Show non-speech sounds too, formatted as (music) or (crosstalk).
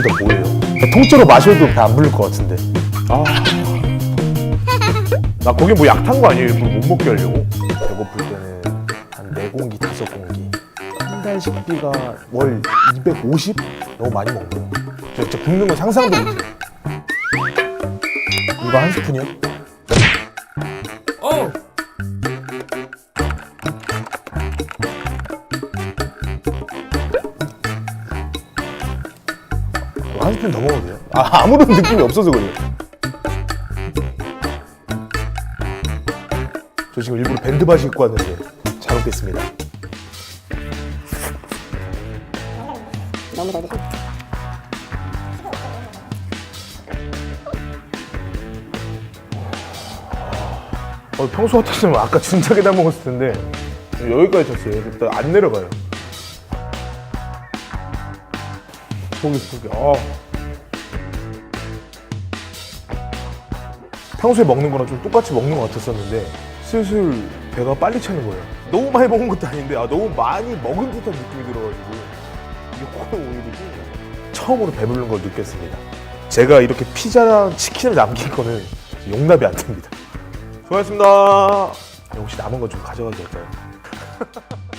여기다 뭐예요? 통째로 마셔도 다안 부를 것 같은데. 아. (laughs) 나 거기 뭐 약 탄 거 아니에요? 일부러 못 먹게 하려고? 배고플 때는 한 4공기, 5공기. 한 달 식비가 월 250? 너무 많이 먹네요. 저 진짜 굶는 건 상상도 못해요. 이거 한 스푼이요? 한 스푼 더 먹어도 돼요? 아, 아무런 느낌이 없어서 그래요. 저 지금 일부러 밴드 바지 입고 왔는데 잘 먹겠습니다. 너무 더드셔. 어, 평소 같았으면 아까 진짜 계단 먹었을 텐데 여기까지 쳤어요. 일단 안 내려가요. 속이 속이. 아. 평소에 먹는 거랑 좀 똑같이 먹는 것 같았었는데 슬슬 배가 빨리 차는 거예요. 너무 많이 먹은 것도 아닌데 아, 너무 많이 먹은 듯한 느낌이 들어가지고 이게 코에 오일이지 처음으로 배부른 걸 느꼈습니다. 제가 이렇게 피자랑 치킨을 남긴 거는 용납이 안 됩니다. 수고하셨습니다. 혹시 남은 거 좀 가져가도 될까요? (laughs)